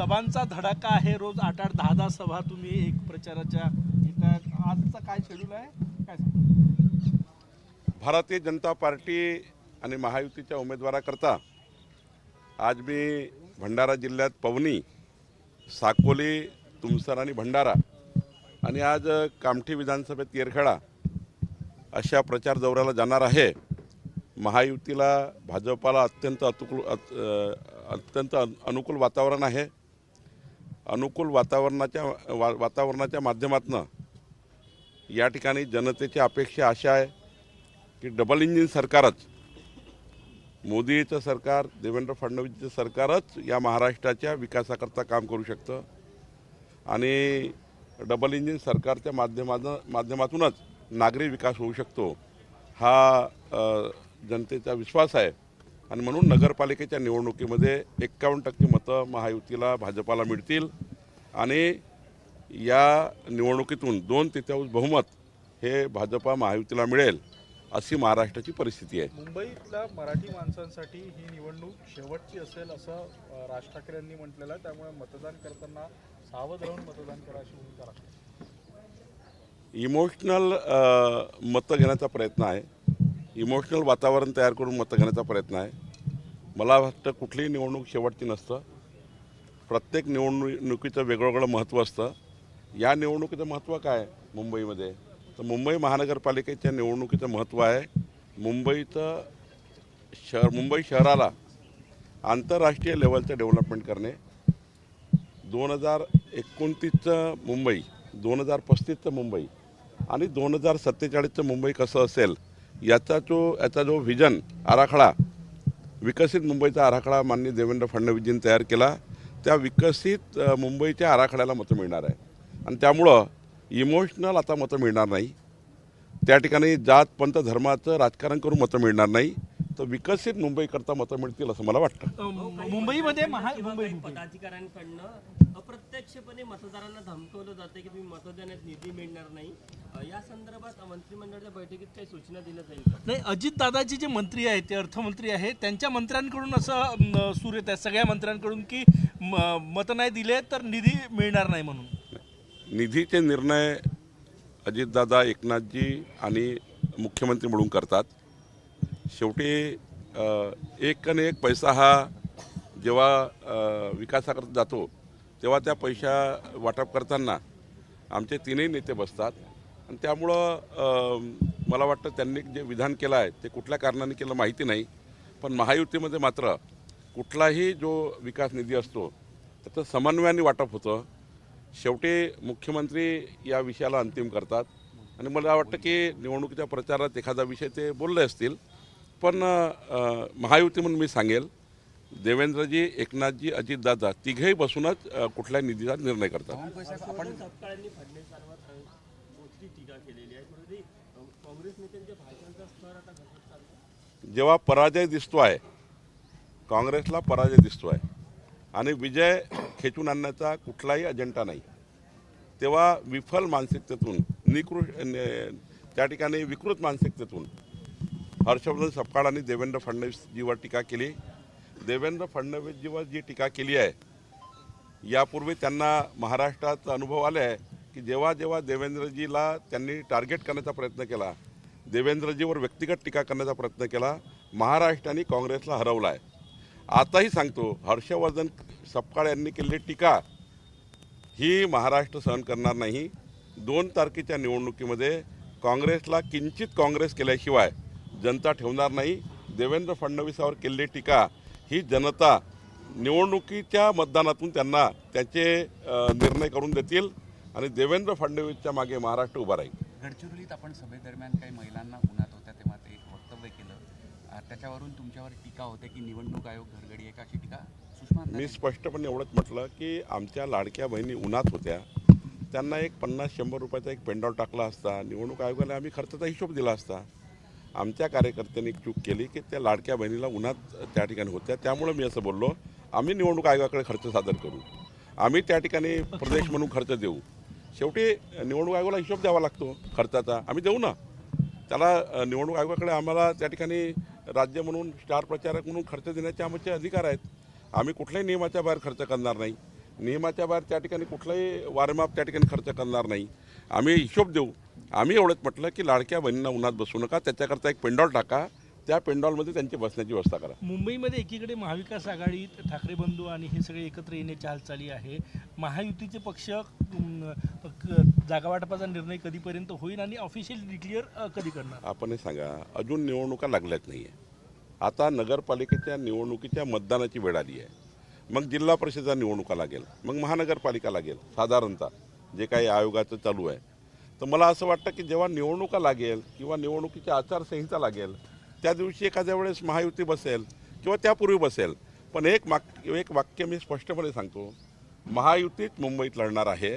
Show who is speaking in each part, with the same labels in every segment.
Speaker 1: सभांचा धडाका आहे रोज आठ आठ दहा दहा सभा तुम्ही एक प्रचाराच्या आजचा काय शेड्यूल आहे? काय
Speaker 2: भारतीय जनता पार्टी आणि महायुतीच्या उमेदवाराकरता आज मी भंडारा जिल्ह्यात पवनी साकोली तुमसर आणि भंडारा आणि आज कामठी विधानसभेत येरखेडा अशा प्रचार दौऱ्याला जाणार आहे. महायुतीला भाजपाला अत्यंत अतुकूल अत- अत्यंत अनुकूल वातावरण आहे. अनुकूल वातावरणाच्या वा वातावरणाच्या माध्यमातून या ठिकाणी जनतेची अपेक्षा अशा आहे की डबल इंजिन सरकारच मोदीचं सरकार देवेंद्र फडणवीसचं सरकारच या महाराष्ट्राच्या विकासाकरता काम करू शकतं. आणि डबल इंजिन सरकारच्या माध्यमातून माध्यमातूनच नागरी विकास होऊ शकतो हा जनतेचा विश्वास आहे. आणि म्हणून नगरपालिकेच्या निवडणुकीमध्ये एक्कावन्न टक्के मतं महायुतीला भाजपाला मिळतील. आणि या निवडणुकीतून दोन तृतीयांश बहुमत हे भाजपा महायुतीला मिळेल अशी महाराष्ट्राची परिस्थिती आहे.
Speaker 1: मुंबईतल्या मराठी माणसांसाठी ही निवडणूक शेवटची असेल असं राज ठाकरे यांनी म्हटलेलं आहे. त्यामुळे मतदान करताना सावध राहून मतदान करा अशी भूमिका
Speaker 2: इमोशनल मतं घेण्याचा प्रयत्न आहे. इमोशनल वातावरण तयार करून मतं घेण्याचा प्रयत्न आहे. मला वाटतं कुठलीही निवडणूक शेवटची नसतं. प्रत्येक निवडणुकीचं वेगवेगळं महत्त्व असतं. या निवडणुकीचं महत्त्व काय मुंबईमध्ये? तर मुंबई महानगरपालिकेच्या निवडणुकीचं महत्त्व आहे. मुंबईचं शहर मुंबई शहराला आंतरराष्ट्रीय लेवलचं डेव्हलपमेंट करणे. दोन हजार एकोणतीसचं मुंबई दोन हजार पस्तीसचं मुंबई आणि दोन हजार सत्तेचाळीसचं मुंबई कसं असेल याचा जो याचा जो व्हिजन आराखडा विकसित मुंबईचा आराखडा माननीय देवेंद्र फडणवीसजींनी तयार केला त्या विकसित मुंबईच्या आराखड्याला मतं मिळणार आहे. आणि त्यामुळं इमोशनल आता मतं मिळणार नाही. त्या ठिकाणी जात पंत धर्माचं राजकारण करून मतं मिळणार नाही. तर विकसित मुंबईकरता मतं मिळतील असं मला वाटतं.
Speaker 1: मुंबईमध्ये महा मुंबई
Speaker 3: पदाधिकाऱ्यांकडनं अप्रत्यक्षपणे मतदारांना धमकवलं जातं की तुम्ही मतं देण्यात निधी मिळणार नाही. या संदर्भात मंत्रिमंडळाच्या बैठकीत काही सूचना दिल्या जाईल
Speaker 1: नाही अजित दादाजी जे मंत्री आहेत ते अर्थमंत्री आहेत त्यांच्या मंत्र्यांकडून असं सूर येत आहे सगळ्या मंत्र्यांकडून की म- मतं नाही दिले तर निधी मिळणार नाही म्हणून.
Speaker 2: निधीचे निर्णय अजितदादा एकनाथजी आणि मुख्यमंत्री म्हणून करतात. शेवटी एक आणि एक पैसा हा जेव्हा विकासाकरता जातो तेव्हा त्या पैसा वाटप करताना आमचे तीनही नेते बसतात. आणि त्यामुळं मला वाटतं त्यांनी जे विधान केलं आहे ते कुठल्या कारणाने केलं माहिती नाही. पण महायुतीमध्ये मात्र कुठलाही जो विकास निधी असतो त्याचं समन्वयाने वाटप होतं. शेवटी मुख्यमंत्री या विषयाला अंतिम करतात. आणि मला वाटतं की निवडणुकीच्या प्रचारात एखादा विषय ते बोलले असतील पण महायुती म्हणून मी सांगेल देवेंद्रजी एकनाथजी अजितदादा तिघेही बसूनच कुठल्या निधीचा निर्णय करतात.
Speaker 3: हर्षवर्धन सपकाळांनी फडणवीसांवर अ, मोठी टीका केलेली आहे. कुठेतरी अ, काँग्रेस नेत्यांच्या भाषणाचा स्तर आता घसरत चालला
Speaker 2: जेव्हा पराजय दिसतो आहे काँग्रेसला पराजय दिसतो आहे आणि विजय खेचून आणण्याचा कुठलाही अजेंडा नाही तेव्हा विफल मानसिकतेतून निकृष्ट ने- त्या ठिकाणी विकृत मानसिकतेतून हर्षवर्धन सपकाळ आणि देवेंद्र फडणवीसजीवर टीका केली. देवेंद्र फडणवीसजीवर जी टीका केली आहे यापूर्वी त्यांना महाराष्ट्रात अनुभव आले आहे की जेव्हा जेव्हा देवेंद्रजीला त्यांनी टार्गेट करण्याचा प्रयत्न केला देवेंद्रजीवर व्यक्तिगत टीका करण्याचा प्रयत्न केला महाराष्ट्राने काँग्रेसला हरवला आहे आताही सांगतो हर्षवर्धन सपकाळ यांनी केलेली टीका ही महाराष्ट्र सहन करणार नाही. दोन तारखेच्या निवडणुकीमध्ये काँग्रेसला किंचित काँग्रेस केल्याशिवाय जनता ठेवणार नाही. देवेंद्र फडणवीसावर केलेली टीका ही जनता निवडणुकीच्या मतदानातून त्यांना त्याचे निर्णय करून देतील आणि देवेंद्र फडणवीसच्या मागे महाराष्ट्र उभा राहील.
Speaker 4: गडचिरोलीत आपण सभेदरम्यान काही महिलांना उन्हात होत्या तेव्हा ते एक वक्तव्य केलं. त्याच्यावरून तुमच्यावर टीका होते की निवडणूक आयोग घरगडी आहे का अशी टीका? सुषमा
Speaker 2: मी स्पष्टपणे एवढंच म्हटलं की आमच्या लाडक्या बहिणी उन्हात होत्या. त्यांना एक पन्नास शंभर रुपयाचा एक पेंडॉल टाकला असता. निवडणूक आयोगाला आम्ही खर्चाचा हिशोब दिला असता. आमच्या कार्यकर्त्यांनी चूक केली की त्या लाडक्या बहिणीला उन्हात त्या ठिकाणी होत्या. त्यामुळं मी असं बोललो आम्ही निवडणूक आयोगाकडे खर्च सादर करू. आम्ही त्या ठिकाणी प्रदेश म्हणून खर्च देऊ. शेवटी निवडणूक आयोगाला हिशोब द्यावा लागतो खर्चाचा. आम्ही देऊ ना. त्याला निवडणूक आयोगाकडे आम्हाला त्या ठिकाणी राज्य म्हणून स्टार प्रचारक म्हणून खर्च देण्याचे आमचे अधिकार आहेत. आम्ही कुठल्याही नियमाच्या बाहेर खर्च करणार नाही. नियमाच्या बाहेर त्या ठिकाणी कुठलाही वारमाप त्या ठिकाणी खर्च करणार नाही. आम्ही हिशोब देऊ. आम्ही एवढंच म्हटलं की लाडक्या बहिणींना उन्हात बसू नका त्याच्याकरता एक पेंडॉल टाका त्या पेंडॉलमध्ये त्यांची बसण्याची व्यवस्था करा.
Speaker 1: मुंबईमध्ये एकीकडे महाविकास आघाडीत ठाकरे बंधू आणि हे सगळे एकत्र येण्याची हालचाली आहे. महायुतीचे पक्ष अं, क- जागा वाटपाचा निर्णय कधीपर्यंत होईल आणि ऑफिशियल डिक्लेअर कधी करणार?
Speaker 2: आपण हे सांगा अजून निवडणुका लागल्याच नाही आहे आता नगरपालिकेच्या निवडणुकीच्या मतदानाची वेळ आली आहे. मग जिल्हा परिषदेच्या निवडणुका लागेल मग महानगरपालिका लागेल साधारणतः. जे काही आयोगाचं चालू आहे. तर मला असं वाटतं की जेव्हा निवडणुका लागेल किंवा निवडणुकीची आचारसंहिता लागेल त्या दिवशी एखाद्या वेळेस महायुती बसेल किंवा त्यापूर्वी बसेल. पण एक माक एक वाक्य मी स्पष्टपणे सांगतो. महायुतीत मुंबईत लढणार आहे.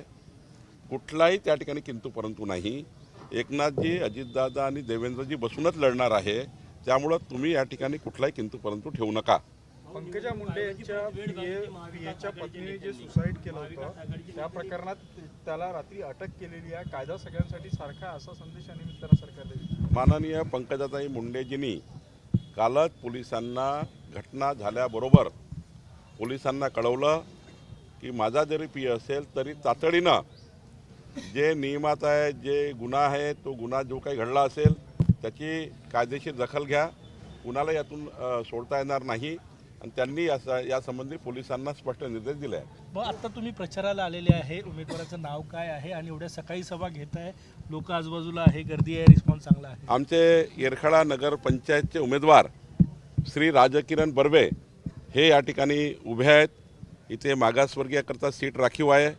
Speaker 2: कुठलाही त्या ठिकाणी किंतू परंतु नाही. एकनाथजी अजितदादा आणि देवेंद्रजी बसूनच लढणार आहे. त्यामुळं तुम्ही या ठिकाणी कुठलाही किंतू परंतु ठेवू नका.
Speaker 5: पंकजा मुंडे यांच्या पीएच्या पत्नीने जे सुसाईड केलं होतं त्या प्रकरणात त्याला रात्री अटक केलेली आहे. कायदा सगळ्यांसाठी सारखा असा संदेश या निमित्तानं सरकारने
Speaker 2: माननीय पंकजाताई मुंडेजींनी कालच पोलिसांना घटना झाल्याबरोबर पोलिसांना कळवलं की माझा जरी पी असेल तरी तातडीनं जे नियमात आहे जे गुन्हा आहे तो गुन्हा जो काही घडला असेल त्याची कायदेशीर दखल घ्या. कुणाला यातून सोडता येणार नाही. आणि त्यांनी या यासंबंधी पोलिसांना स्पष्ट निर्देश दिले आहेत.
Speaker 1: मग आता तुम्ही प्रचाराला आलेले आहे उमेदवाराचं नाव काय आहे आणि एवढ्या सकाळी सभा घेत आहे लोक आजूबाजूला आहे गर्दी आहे रिस्पॉन्स चांगला आहे.
Speaker 2: आमचे येरखेडा नगर पंचायतचे उमेदवार श्री राजकिरण बर्वे हे या ठिकाणी उभे आहेत. इथे मागासवर्गीयाकरता सीट राखीव आहे.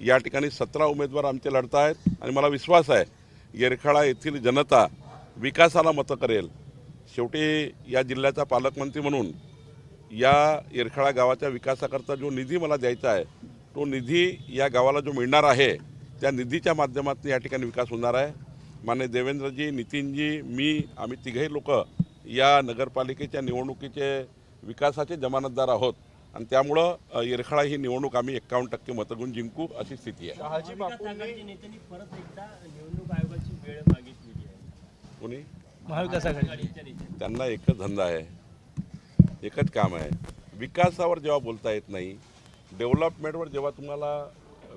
Speaker 2: या ठिकाणी सतरा उमेदवार आमचे लढत आहेत आणि मला विश्वास आहे येरखेडा येथील जनता विकासाला मतं करेल. शेवटी या जिल्ह्याचा पालकमंत्री म्हणून या येरखेडा गावाच्या विकासाकरता जो निधी मला द्यायचा आहे तो निधी या गावाला जो मिळणार आहे त्या निधीच्या माध्यमातून या ठिकाणी विकास होणार आहे. मान्य देवेंद्रजी नितीनजी मी आम्ही तिघही लोक या नगरपालिकेच्या निवडणुकीचे विकासाचे जमानतदार आहोत आणि त्यामुळं अ, येरखेडा ही निवडणूक आम्ही एक्कावन्न टक्के मतगुण जिंकू अशी स्थिती आहे. कोणी? त्यांना एकच धंदा आहे. एकच काम आहे. विकासावर जेव्हा बोलता येत नाही डेव्हलपमेंटवर जेव्हा तुम्हाला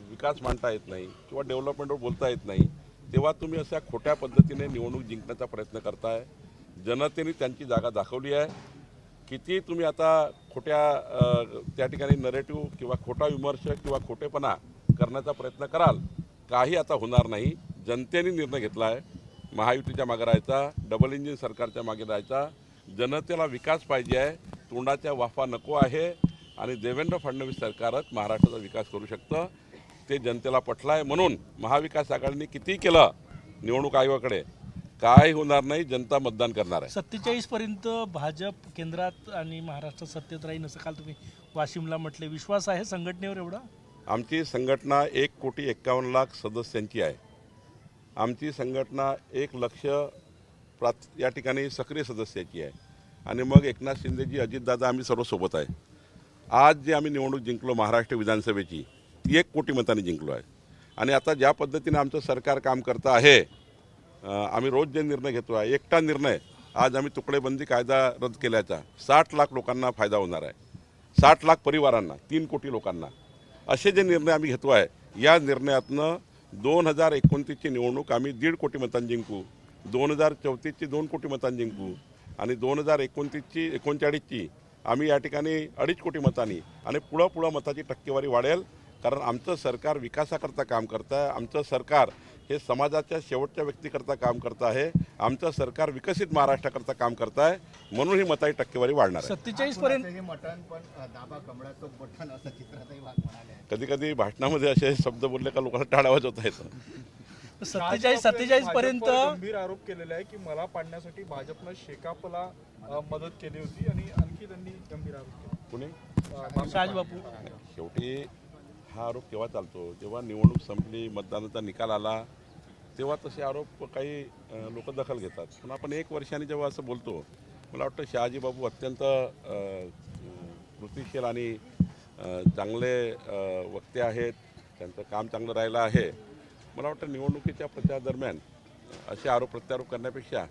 Speaker 2: विकास मांडता येत नाही किंवा डेव्हलपमेंटवर बोलता येत नाही तेव्हा तुम्ही अशा खोट्या पद्धतीने निवडणूक जिंकण्याचा प्रयत्न करताय. जनतेने त्यांची जागा दाखवली आहे. किती तुम्ही आता खोट्या त्या ठिकाणी नरेटिव्ह किंवा खोटा विमर्श किंवा खोटेपणा करण्याचा प्रयत्न कराल काही आता होणार नाही. जनतेने निर्णय घेतला आहे महायुतीच्या मागे राहायचा डबल इंजिन सरकारच्या मागे राहायचा. जनतेला विकास पाहिजे आहे. तोंडाच्या वाफा नको आहे. आणि देवेंद्र फडणवीस सरकारच महाराष्ट्राचा विकास करू शकतं. ते जनतेला पटलं आहे म्हणून महाविकास आघाडीने किती केलं निवडणूक आयोगाकडे काय होणार नाही जनता मतदान करणार आहे.
Speaker 1: सत्तेचाळीस पर्यंत भाजप केंद्रात आणि महाराष्ट्रात सत्तेत राहील असं काल तुम्ही वाशिमला म्हटले. विश्वास आहे संघटनेवर एवढा?
Speaker 2: आमची संघटना एक कोटी एक्कावन्न लाख सदस्यांची आहे. आमची संघटना एक लक्ष प्रात या ठिकाणी सक्रिय सदस्याची आहे. आणि मग एकनाथ शिंदेजी अजितदादा आम्ही सर्व सोबत आहे. आज जे आम्ही निवडणूक जिंकलो महाराष्ट्र विधानसभेची ती एक कोटी मताने जिंकलो आहे. आणि आता ज्या पद्धतीने आमचं सरकार काम करतं आहे आम्ही रोज जे निर्णय घेतो आहे एकटा निर्णय आज आम्ही तुकडेबंदी कायदा रद्द केल्याचा साठ लाख लोकांना फायदा होणार आहे. साठ लाख परिवारांना तीन कोटी लोकांना. असे जे निर्णय आम्ही घेतो आहे या निर्णयातनं दोन हजार एकोणतीसची निवडणूक आम्ही दीड कोटी मतांनी जिंकू दोन हजार चौतीसची दोन कोटी मतांनी जिंकू आणि दोन हजार एकोणतीसची एकोणचाळीसची आम्ही या ठिकाणी अडीच कोटी मतांनी आणि पुढं पुढं मताची टक्केवारी वाढेल. कारण आमचं सरकार विकासाकरता काम करतं आहे. आमचं सरकार हे समाजाच्या शेवटच्या व्यक्तीकरता काम करतं आहे. आमचं सरकार विकसित महाराष्ट्राकरता काम करतं आहे. म्हणून ही मताची टक्केवारी वाढणार आहे.
Speaker 1: सत्तेचाळीस पर्यंत
Speaker 6: हे.
Speaker 2: कधी कधी भाषणामध्ये असे शब्द बोलले का लोकांना टाळावाज होता येतं
Speaker 1: सत्तेचाळीस सत्तेचाळीस पर्यंत
Speaker 5: गंभीर आरोप केलेला आहे की मला पाडण्यासाठी भाजपनं शेकापला मदत केली होती आणि आणखी त्यांनी गंभीर आरोप केले.
Speaker 1: शहाजी बापू.
Speaker 2: शेवटी हा आरोप केव्हा चालतो? जेव्हा निवडणूक संपली मतदानाचा निकाल आला तेव्हा तसे आरोप काही लोक दखल घेतात. पण आपण एक वर्षाने जेव्हा असं बोलतो मला वाटतं शहाजी बाबू अत्यंत कृतिशील आणि चांगले वक्ते आहेत. त्यांचं काम चांगलं राहिलं आहे. मला वाटतं निवडणुकीच्या प्रचारादरम्यान असे आरोप प्रत्यारोप करण्यापेक्षा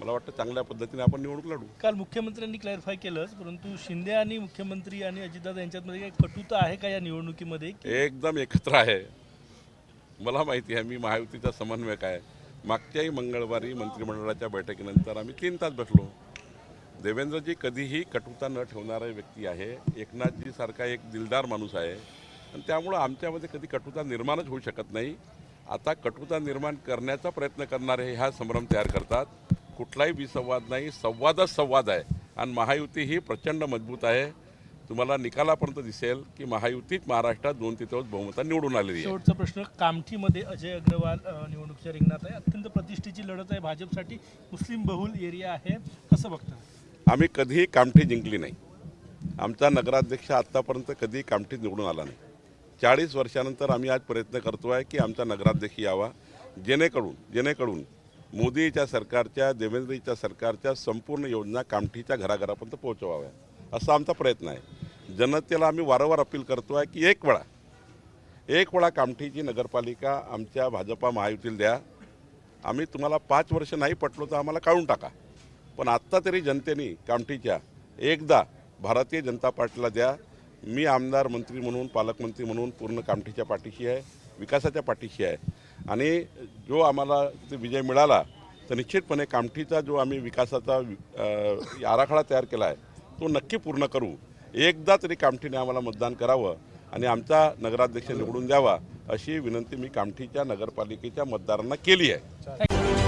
Speaker 2: मला वाटतं चांगल्या पद्धतीने आपण निवडणूक लढू.
Speaker 1: काल मुख्यमंत्र्यांनी क्लॅरिफाय केलंच परंतु शिंदे आणि मुख्यमंत्री आणि अजितदादा यांच्यामध्ये काही कटुता आहे का या निवडणुकीमध्ये?
Speaker 2: एकदम एकत्र आहे. मला माहिती आहे मी महायुतीचा समन्वयक आहे. मागच्याही मंगळवारी मंत्रिमंडळाच्या बैठकीनंतर आम्ही तीन तास बसलो. देवेंद्रजी कधीही कटुता न ठेवणारा व्यक्ती आहे. एकनाथजी सारखा एक दिलदार माणूस आहे. आणि त्यामुळं आमच्यामध्ये कधी कटुता निर्माणच होऊ शकत नाही. आता कटुता निर्माण करण्याचा प्रयत्न करणारे हा संभ्रम तयार करतात. कुठलाही विसंवाद नाही संवादच संवाद आहे. आणि महायुती ही प्रचंड मजबूत आहे. तुम्हाला निकालापर्यंत दिसेल की महायुतीच महाराष्ट्रात दोन तृतीयांश बहुमतात निवडून आलेली आहे.
Speaker 1: शेवटचा प्रश्न कामठीमध्ये अजय अग्रवाल निवडणुकीच्या रिंगणात आहे. अत्यंत प्रतिष्ठेची लढत आहे. भाजपसाठी मुस्लिम बहुल एरिया आहे. कसं बघता?
Speaker 2: आम्ही कधीही कामठी जिंकली नाही. आमचा नगराध्यक्ष आत्तापर्यंत कधी कामठीत निवडून आला नाही. चाळीस वर्षानंतर आम्ही आज प्रयत्न करतो आहे की आमचा नगराध्यक्ष यावा. जेणेकरून जेणेकरून मोदीच्या सरकारच्या देवेंद्रजीच्या सरकारच्या संपूर्ण योजना कामठीच्या घराघरापर्यंत पोहोचवाव्या. असा आमचा प्रयत्न आहे. जनतेला आम्ही वारंवार अपील करतो आहे की एक वेळा एक वेळा कामठीची नगरपालिका आमच्या भाजपा महायुतीला द्या. आम्ही तुम्हाला पाच वर्ष नाही पटलो तर आम्हाला काढून टाका. पण आत्ता तरी जनतेने कामठीच्या एकदा भारतीय जनता पार्टीला द्या. मी आमदार मंत्री म्हणून पालकमंत्री म्हणून पूर्ण कामठीच्या पाठीशी आहे विकासाच्या पाठीशी आहे. आणि जो आम्हाला ते विजय मिळाला तर निश्चितपणे कामठीचा जो आम्ही विकासाचा आराखडा तयार केला आहे तो नक्की पूर्ण करू. एकदा तरी कामठीने आम्हाला मतदान करावं आणि आमचा नगराध्यक्ष निवडून द्यावा अशी विनंती मी कामठीच्या नगरपालिकेच्या मतदारांना केली आहे.